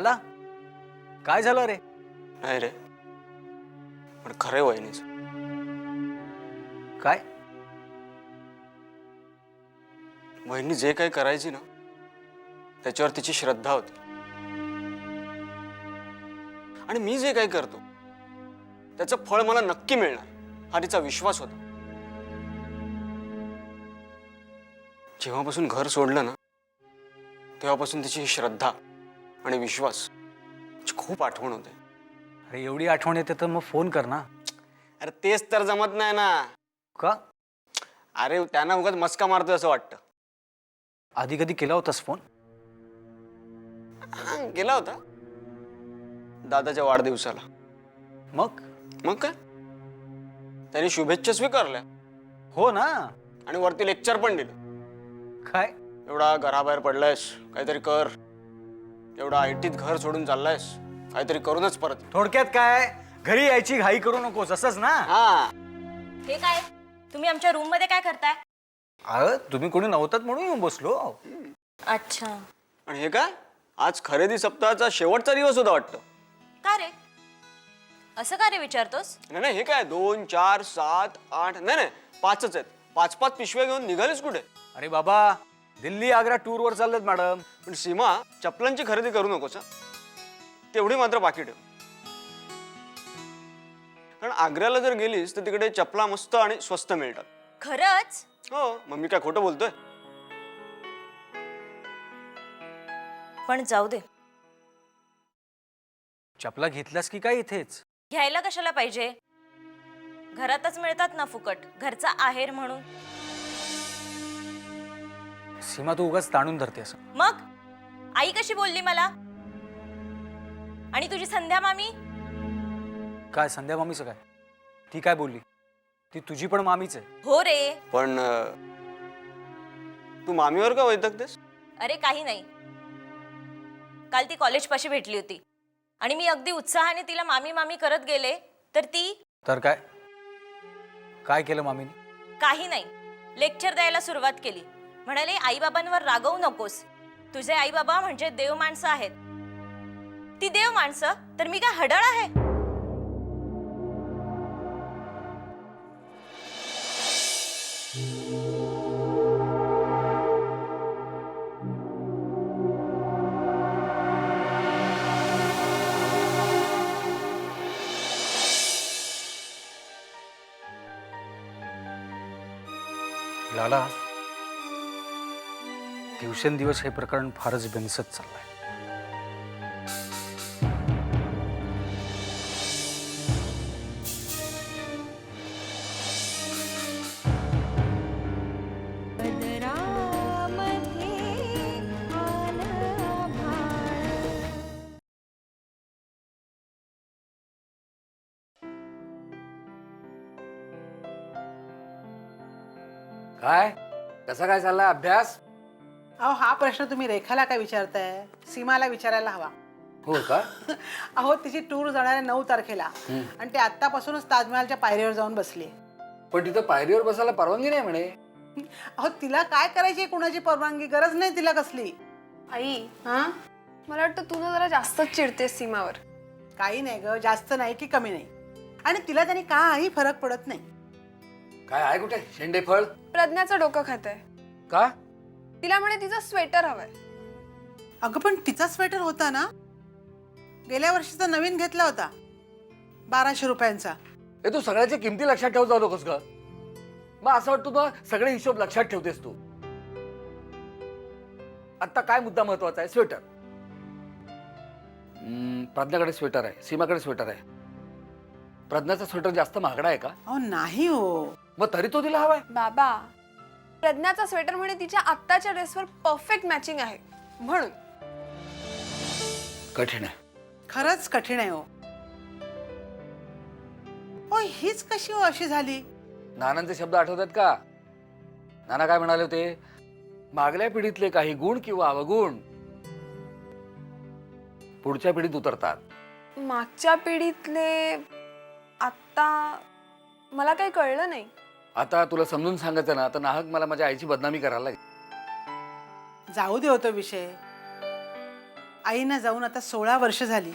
लाला. काय झालं रे? नाही रे. पण खरे वहिनीच. काय? वहिनी जे काही करायची ना त्याच्यावर तिची श्रद्धा होती. आणि मी जे काही करतो त्याचं फळ मला नक्की मिळणार हा तिचा विश्वास होता. जेव्हापासून घर सोडलं ना तेव्हापासून तिची ही श्रद्धा. आणि विश्वास. याची खूप आठवण होते. अरे एवढी आठवण येते तर मग फोन कर ना. अरे तेच तर जमत नाही ना. का? अरे त्यांना उगाच मस्का मारतोय असं वाटतं. आधी कधी केला होतास फोन? हा, गेला होता. दादाच्या वाढदिवसाला. मग? मग काय? त्यांनी शुभेच्छा स्वीकारल्या. हो ना. आणि वरती लेक्चर पण दिलं. काय? एवढा घराबाहेर पडलायस. काहीतरी कर. एवढा आयटीत घर सोडून चाललायस? काहीतरी करूनच परत ये. थोडक्यात काय? घरी यायची घाई करू नकोस असंच ना? हा. हे काय? तुम्ही आमच्या रूममध्ये काय करताय? अरे तुम्ही कोणी नव्हतात म्हणून येऊन बसलो. अच्छा. आणि हे काय? आज खरेदी सप्ताहाचा शेवटचा दिवस होता वाटतं. का रे? असं का रे विचारतोस? नाही नाही हे काय? दोन चार सात आठ नाही नाही पाचच आहेत. पाच पाच पिशव्या घेऊन निघालीस कुठे? अरे बाबा दिल्ली आग्रा टूर वर चाललेत मॅडम. पण सीमा चपलांची खरेदी करू नकोस हं. तेवढी मात्र बाकी ठेव. कारण आग्र्याला जर गेलीस तर तिकडे चपला मस्त आणि स्वस्त मिळतात. खरंच? हो मग मी काय खोटं बोलतोय? पण जाऊ दे. चपला घेतल्यास की काय इथेच? घ्यायला कशाला पाहिजे? घरातच मिळतात ना फुकट. घरचा आहेर म्हणून. सीमा तू उगाच ताणून धरते असं. मग? आई कशी बोलली मला? आणि तुझी संध्या मामी? काय संध्या मामीचं काय? ती काय बोलली? ती तुझी पण मामीच आहे. हो रे. पण अं, तू मामीवर का वैतकतेस अरे काही नाही. काल ती कॉलेज पाशी भेटली होती. आणि मी अगदी उत्साहाने तिला मामी मामी करत गेले तर ती? तर काय? काय केलं मामीने? काही नाही. लेक्चर द्यायला सुरुवात केली. म्हणाले आईबाबांवर रागवू नकोस. तुझे आईबाबा म्हणजे देव माणसं आहेत. ती देव माणसं? तर मी काय हडळ आहे? लाला दिवसेंदिवस हे प्रकरण फारच बेनसत चाललंय. काय? कसा काय चाललाय अभ्यास? अहो हा प्रश्न तुम्ही रेखाला काय विचारताय? सीमाला विचारायला हवा. हो का? अहो तिची टूर जाणार आहे नऊ तारखेला. आणि ते आत्तापासूनच ताजमहालच्या पायरीवर जाऊन बसली. पण तिथं पायरीवर बसायला परवानगी नाही म्हणे. अहो तिला काय करायची कुणाची परवानगी? गरज नाही तिला कसली. आई हा? मला वाटतं तू ना जरा जास्तच चिडतेस सीमावर. काही नाही ग जास्त नाही की कमी नाही. आणि तिला त्यांनी काही फरक पडत नाही. काय आहे कुठे? शेंडे फळ? प्रज्ञाचं डोकं खात आहे का? तिला म्हणे तिचं स्वेटर हवंय. अगं पण तिचा स्वेटर होता ना? गेल्या वर्षीचा नवीन घेतला होता. बाराशे रुपयांचा. हे तू सगळ्याच्या किमती लक्षात ठेवत जाऊ नकोस का मग असं वाटतं ना सगळे हिशोब लक्षात ठेवतेस तू. आता काय मुद्दा महत्त्वाचा आहे? स्वेटर हम्म, प्रज्ञाकडे स्वेटर आहे. सीमाकडे स्वेटर आहे. प्रज्ञाचा स्वेटर जास्त महागडा आहे का? अहो नाही हो. मग तरी तो तिला हवाय. बाबा प्रज्ञाचा स्वेटर म्हणे तिच्या आत्ताच्या ड्रेसवर परफेक्ट मॅचिंग आहे. म्हणून. कठीण आहे. खरंच कठीण आहे हो. ओ हीच कशी हो अशी झाली? नानांचे शब्द आठवतात का? नाना काय म्हणाले होते? मागल्या पिढीतले काही गुण किंवा अवगुण पुढच्या पिढीत उतरतात. मागच्या पिढीतले आत्ता मला काही कळलं नाही. आता तुला समजून सांगायचं ना तर नाहक मला माझ्या आईची बदनामी करायला लागेल. जाऊ दे होतो विषय. आईना जाऊन आता सोळा वर्ष झाली.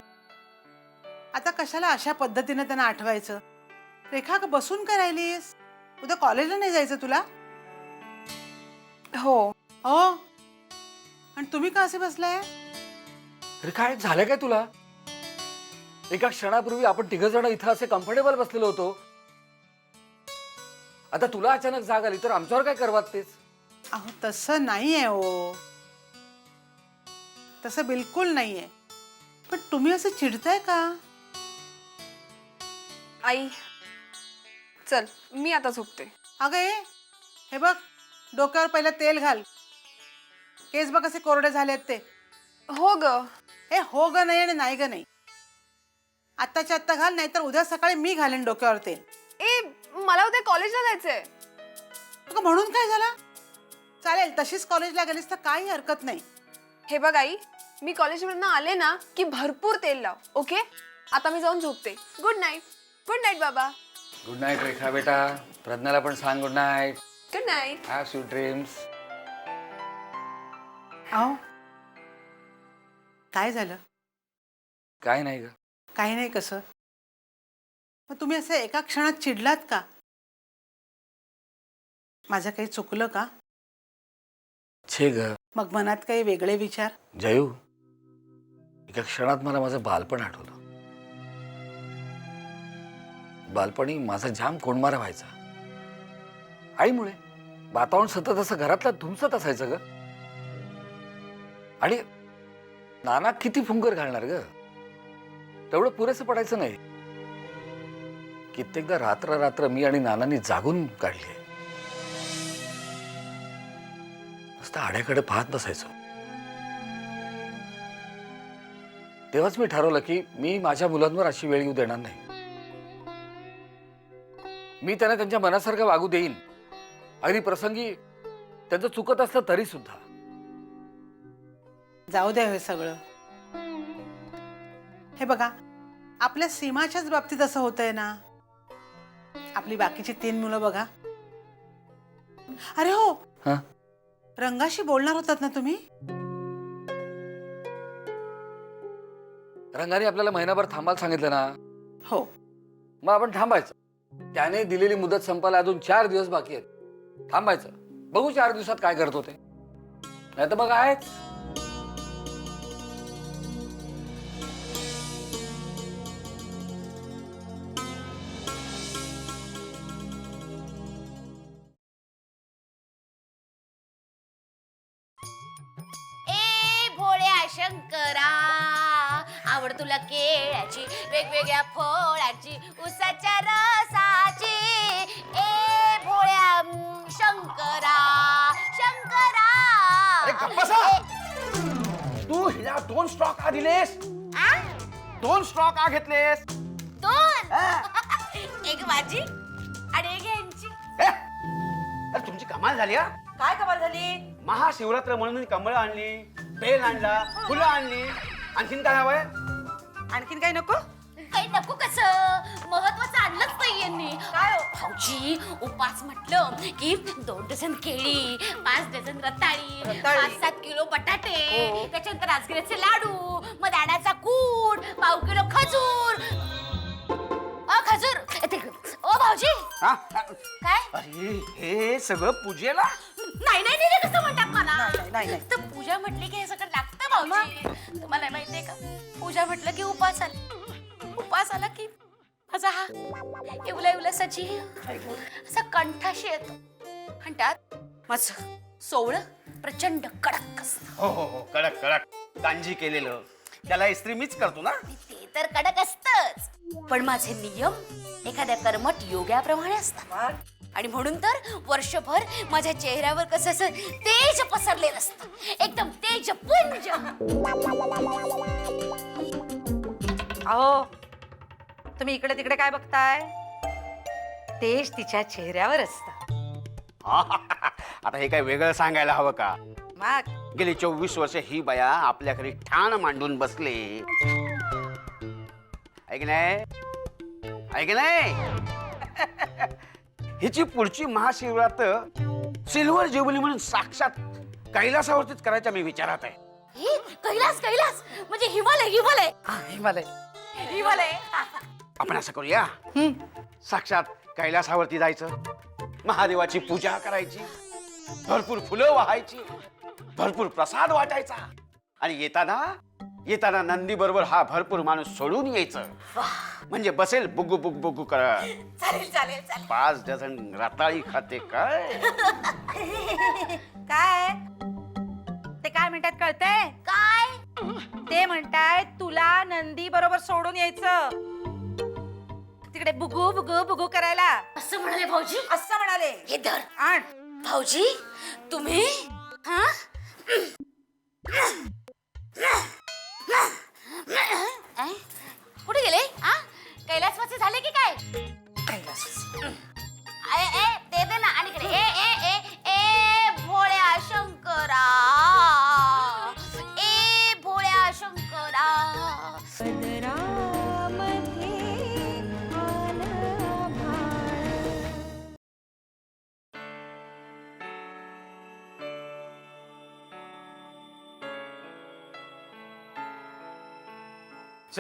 आता कशाला अशा पद्धतीने त्यांना आठवायचं? रेखा का बसून काय राहिलीस? उद्या कॉलेजला नाही जायचं तुला? हो. हो? आणि तुम्ही का असे बसलाय? अरे काय झालं काय तुला? एका क्षणापूर्वी आपण तिघ जण इथं असे कम्फर्टेबल बसलेलो होतो. आता तुला अचानक जाग आली तर आमच्यावर काय करवात तेच? अहो तसं नाही आहे हो. तसं बिलकुल नाही आहे पण तुम्ही असं चिडताय का? आई चल मी आता झोपते. अगं ए हे बघ डोक्यावर पहिलं तेल घाल. केस बघ कसे कोरडे झालेत ते. हो ग. हे हो ग नाही आणि नाही ग नाही. आत्ताच्या आत्ता घाल नाहीतर उद्या सकाळी मी घालेन डोक्यावर तेल. ए मला उद्या कॉलेजला जायचंय. अगं म्हणून काय झालं? चालेल तशीच कॉलेजला गेलीस तर काही हरकत नाही. हे बघ आई मी कॉलेजमधनं आले ना की भरपूर तेल लाव ओके? आता मी जाऊन झोपते. गुड नाईट गुड नाईट बाबा. गुड नाईट रेखा बेटा. प्रज्ञाला पण सांग good night good night have sweet dreams अहो काय झालं? काय नाही ग. काही नाही कसं? मग तुम्ही असं एका क्षणात चिडलात का? माझं काही चुकलं का? छे ग. मग मनात काही वेगळे विचार? जयू एका क्षणात मला माझं बालपण आठवलं बालपणी माझा जाम कोणमारा व्हायचा. आईमुळे वातावरण सतत असं घरातलं धुमसत असायचं ग. आणि नाना किती फुंकर घालणार ग? तेवढं पुरेसं पडायचं नाही. कित्येकदा रात्र रात्र मी आणि नानांनी जागून काढली नुसतं आड्याकडे पाहत बसायचो. तेव्हाच मी ठरवलं की मी माझ्या मुलांवर अशी वेळ येऊ देणार नाही. मी त्यांना त्यांच्या मनासारखं वागू देईन. अगदी प्रसंगी त्यांचं चुकत असलं तरी सुद्धा. जाऊ द्या हे सगळं. हे बघा आपल्या सीमाच्याच बाबतीत असं होतंय ना? आपली बाकीची तीन मुलं बघा. अरे हो हा? रंगाशी बोलणार होतात ना तुम्ही? रंगाने आपल्याला महिनाभर थांबायला सांगितलं ना? हो. मग आपण थांबायचं. त्याने दिलेली मुदत संपायला अजून चार दिवस बाकी आहेत. थांबायचं. बघू चार दिवसात काय करत होते नाही तर मग आहेच. केळ्याची वेगवेगळ्या फळाची उसाच्या रसाची. ए भोळ्या शंकरा शंकरा. अरे गप्प बसा. तू हिला दोन स्टॉक आ दिलेस. आ? दोन स्टॉक आ घेतलेस. दोन? एक माझी आणि एक यांची. हे? अरे तुमची कमाल झाली हा. काय खबर झाली? महाशिवरात्र म्हणून कमळ आणली बेल आणला फुलं आणली आणखीन काय हवंय? आणखीन काही नको? काही नको कस? महत्वाचं आणलंच नाही यांनी. काय भाऊजी उपास म्हटलं की दोन डझन केळी पाच डझन रताळी पाच सात किलो बटाटे त्याच्यानंतर राजगिऱ्याचे लाडू मग दाण्याचा कूट पाव किलो खजूर. अ खजूर? ते- ओ भाऊजी. हा? काय? अरे हे सगळं पूजेला? नाही नाही नाही कसं म्हणतात मला. तर पूजा म्हटली की हे सगळं लागतं? भाऊजी तुम्हाला माहितीये का? पूजा म्हटलं की उपास आला. उपास आला की माझा हा इवला इवला सची असा कंठाशी येतो. आणि त्यात माझं सोवळं प्रचंड कडक असतं. हो हो हो. कडक कडक. कांजी केलेलं. त्याला इस्त्री मीच करतो ना? ते तर कडक असतच. पण माझे नियम एखाद्या कर्मठ योग्याप्रमाणे असतात. आणि म्हणून तर वर्षभर माझ्या चेहऱ्यावर कसं असं तेज पसरलेलं असतं एकदम तेजपुंज अहो तुम्ही इकडे तिकडे काय बघताय? तेज तिच्या चेहऱ्यावर असतं. आता हे काय वेगळं सांगायला हवं का? मग? गेली चोवीस वर्ष ही बाया आपल्या घरी ठाण मांडून बसले. ऐक नाही? ऐक नाही? हिची पुढची महाशिवरात्र सिल्वर जुबली म्हणून साक्षात कैलासावरतीच करायच्या मी विचारात आहे. हे कैलास कैलास! म्हणजे हिमालय हिमालय! हा, हिमालय. हिमालय. आपण असं करूया. साक्षात कैलासावरती जायचं. महादेवाची पूजा करायची. भरपूर फुलं वाहायची. भरपूर प्रसाद वाटायचा. आणि येताना येताना नंदी बरोबर हा भरपूर माणूस सोडून यायचं. म्हणजे बसेल बुगू बुग बुगू करत चालेल चालेल चालेल. पाच डझन रताळी खाते काय? काय? ते काय म्हणतात कळतंय? काय? ते म्हणताय तुला नंदी बरोबर सोडून यायचं. तिकडे बुगू बुगू बुगू करायला. असं म्हणाले भाऊजी? असं म्हणाले. हे धर. आण. भाऊजी तुम्ही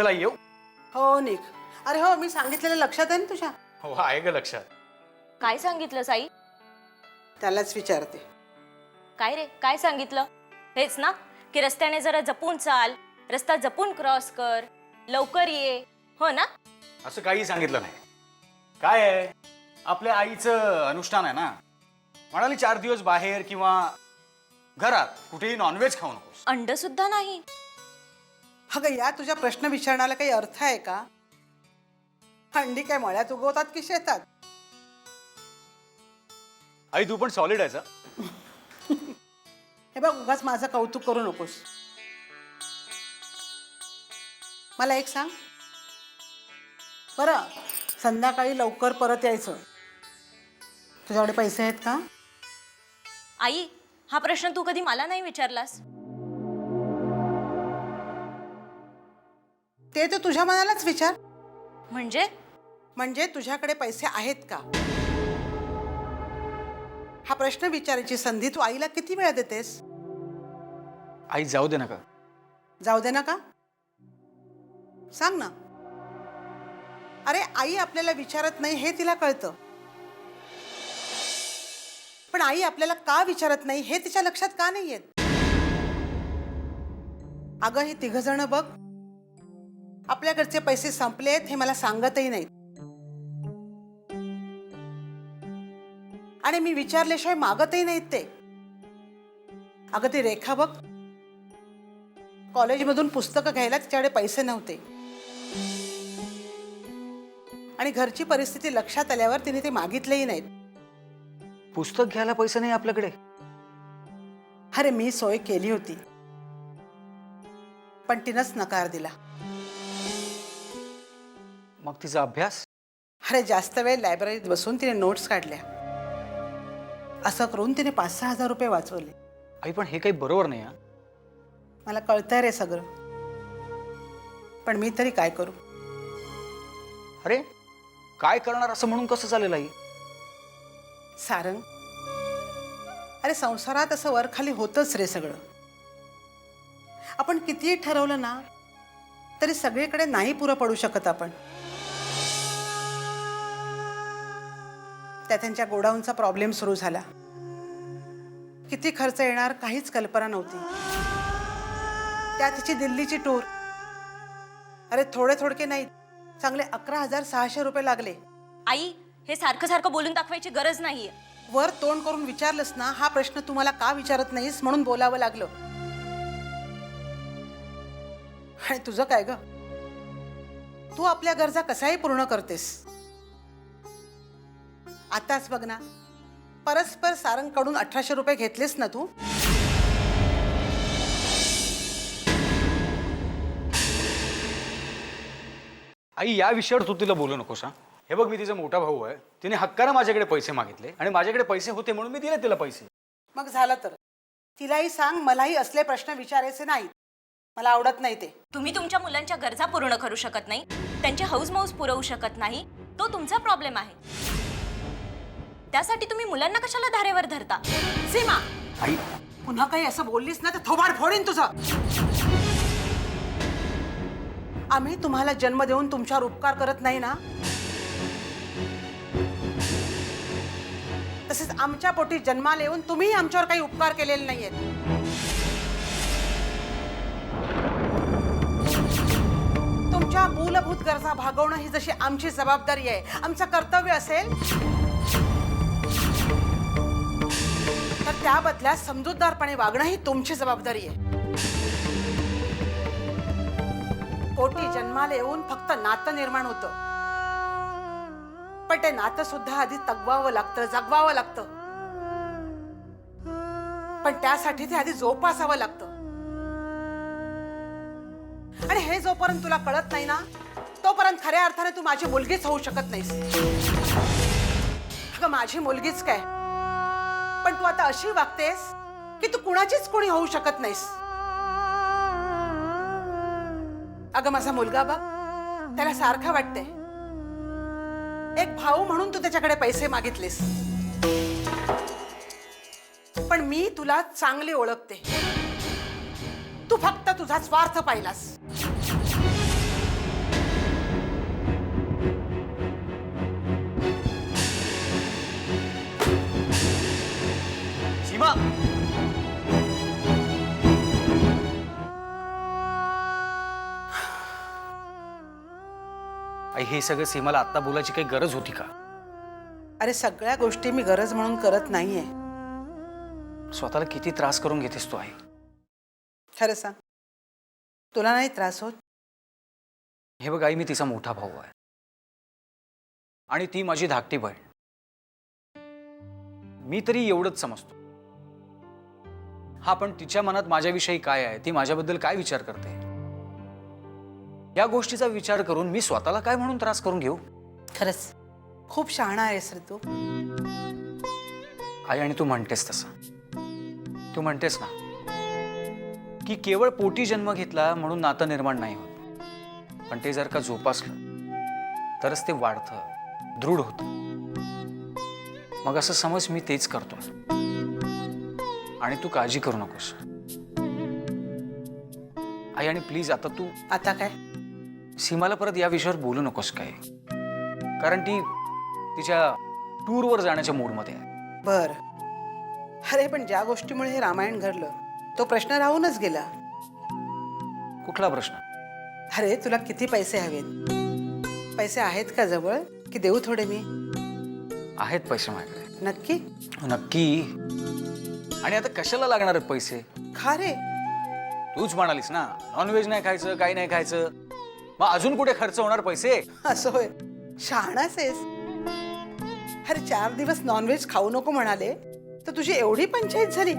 चला येऊ हो. निक. अरे हो मी सांगितलेलं लक्षात आहे ना तुझ्या? हो आहे ग लक्षात. काय सांगितलं साई? त्यालाच विचारते. काय रे? काय सांगितलं? हेच ना की रस्त्याने जरा जपून चाल रस्ता जपून क्रॉस कर लवकर ये. हो ना? असं काही सांगितलं नाही. काय आहे? आपल्या आईचं अनुष्ठान आहे ना? म्हणाली चार दिवस बाहेर किंवा घरात कुठेही नॉनव्हेज खाऊ नकोस. अंड सुद्धा नाही. अगं या तुझ्या प्रश्न विचारण्याला काही अर्थ आहे का? अंडी काय मळ्यात उगवतात की शेतात? आई तू पण सॉलिड आहेस हं? हे बघ उगाच माझं कौतुक करू नकोस. मला एक सांग. बरं संध्याकाळी लवकर परत यायचं. तुझ्याकडे पैसे आहेत का? आई हा प्रश्न तू कधी मला नाही विचारलास? ते तर तुझ्या मनालाच विचार. म्हणजे? म्हणजे तुझ्याकडे पैसे आहेत का? हा प्रश्न विचारायची संधी तू आईला किती वेळा देतेस? आई जाऊ दे नका. जाऊ दे ना का सांग ना. अरे आई आपल्याला विचारत नाही हे तिला कळतं. पण आई आपल्याला का विचारत नाही हे तिच्या लक्षात का नाही येत? अगं हे तिघ जण बघ. आपल्या घरचे पैसे संपलेत हे मला सांगतही नाहीत. आणि मी विचारल्याशिवाय मागतही नाहीत ते. अगं ती रेखा बघ. कॉलेजमधून पुस्तकं घ्यायला तिच्याकडे पैसे नव्हते. आणि घरची परिस्थिती लक्षात आल्यावर तिने ते मागितलेही नाहीत. पुस्तक घ्यायला पैसे नाही आपल्याकडे? अरे मी सोय केली होती. पण तिनंच नकार दिला. मग तिचा अभ्यास? अरे जास्त वेळ लायब्ररीत बसून तिने नोट्स काढल्या. असं करून तिने पाच सहा हजार रुपये वाचवले. आई पण हे काही बरोबर नाही हा. मला कळतंय रे सगळं. पण मी तरी काय करू? अरे काय करणार असं म्हणून कसं चालेल आई? सारंग अरे संसारात असं वर खाली होतच रे सगळं. आपण कितीही ठरवलं ना तरी सगळीकडे नाही पुरं पडू शकत आपण. त्या त्यांच्या गोडाऊनचा प्रॉब्लेम सुरू झाला. किती खर्च येणार काहीच कल्पना नव्हती. त्या तिची दिल्लीची टूर अरे थोडे थोडके नाही चांगले अकरा हजार सहाशे रुपये लागले. आई हे सारखं सारखं बोलून दाखवायची गरज नाहीये. वर तोंड करून विचारलंस ना हा प्रश्न तुम्हाला का विचारत नाहीस म्हणून बोलावं लागलं. आणि तुझं काय ग? तू आपल्या गरजा कशाही पूर्ण करतेस. आताच बघ ना. परस्पर सारंगकडून अठराशे रुपये घेतलेस ना तू? आई या विषयावर तू तिला बोलू नकोस हा. हे बघ मी तिचा मोठा भाऊ आहे. तिने हक्कानं माझ्याकडे पैसे मागितले आणि माझ्याकडे पैसे होते म्हणून मी दिले तिला पैसे. मग झालं तर? तिलाही सांग मलाही असले प्रश्न विचारायचे नाहीत. मला आवडत नाही ते. तुम्ही तुमच्या मुलांच्या गरजा पूर्ण करू शकत नाही. त्यांचे हौस मौस पुरवू शकत नाही. तो तुमचा प्रॉब्लेम आहे. त्यासाठी तुम्ही मुलांना कशाला धारेवर धरता? सीमा! आई पुन्हा काही असं बोललीस ना तर थोबाड फोडीन तुझं. आम्ही तुम्हाला जन्म देऊन तुमच्यावर उपकार करत नाही ना? तसेच आमच्या पोटी जन्माला येऊन तुम्ही आमच्यावर काही उपकार केलेले नाहीयेत. तुमच्या मूलभूत गरजा भागवणं ही जशी आमची जबाबदारी आहे आमचं कर्तव्य असेल? त्या बदल्यात समजूतदारपणे वागणं ही तुमची जबाबदारी आहे. पोटी जन्माला येऊन फक्त नातं निर्माण होतं. पण ते नातं सुद्धा आधी तगवावं लागतं जगवावं लागतं. पण त्यासाठी ते आधी जोपासावं लागतं. आणि हे जोपर्यंत तुला कळत नाही ना तोपर्यंत खऱ्या अर्थाने तू माझी मुलगीच होऊ शकत नाहीस. अगं माझी मुलगीच काय? पण तू आता अशी वागतेस की तू कुणाचीच कोणी होऊ शकत नाहीस. अगं माझा मुलगा बघ त्याला सारखा वाटते एक भाऊ म्हणून तू त्याच्याकडे पैसे मागितलेस. पण मी तुला चांगली ओळखते. तू फक्त तुझा स्वार्थ पाहिलास. हे सगळं सीमाला आत्ता बोलायची काही गरज होती का? अरे सगळ्या गोष्टी मी गरज म्हणून करत नाहीये. स्वतःला किती त्रास करून घेतेस तू आई? खरं सांग. तुला नाही त्रास होत? हे बघ आई मी तिचा मोठा भाऊ आहे. आणि ती माझी धाकटी बहीण. मी तरी एवढंच समजतो. हा पण तिच्या मनात माझ्याविषयी काय आहे ती माझ्याबद्दल काय विचार करते? या गोष्टीचा विचार करून मी स्वतःला काय म्हणून त्रास करून घेऊ? खरंच. खूप शहाणा आहेस रे तू. आई आणि तू म्हणतेस तसं. तू म्हणतेस ना की केवळ पोटी जन्म घेतला म्हणून नातं निर्माण नाही होत. पण ते जर का जोपासलं तरच ते वाढतं दृढ होतं. मग असं समज मी तेच करतो. आणि तू काळजी करू नकोस. आई आणि प्लीज आता तू आता काय? सीमाला परत या विषयावर बोलू नकोस काय कारण ती तिच्या टूरवर जाण्याच्या मूडमध्ये आहे. बर. अरे पण ज्या गोष्टीमुळे हे रामायण घडलं तो प्रश्न राहूनच गेला. कुठला प्रश्न? अरे तुला किती पैसे हवेत? पैसे आहेत का जवळ? की देऊ थोडे मी? आहेत पैसे माझ्याकडे. नक्की? नक्की. आणि आता कशाला लागणार आहेत पैसे? खा रे. तूच म्हणालीस ना नॉनव्हेज नाही खायचं काही नाही खायचं. मग अजून कुठे खर्च होणार पैसे? असं होय. शहाणाच आहेस. अरे चार दिवस नॉनव्हेज खाऊ नको म्हणाले तर तुझी एवढी पंचायत झाली.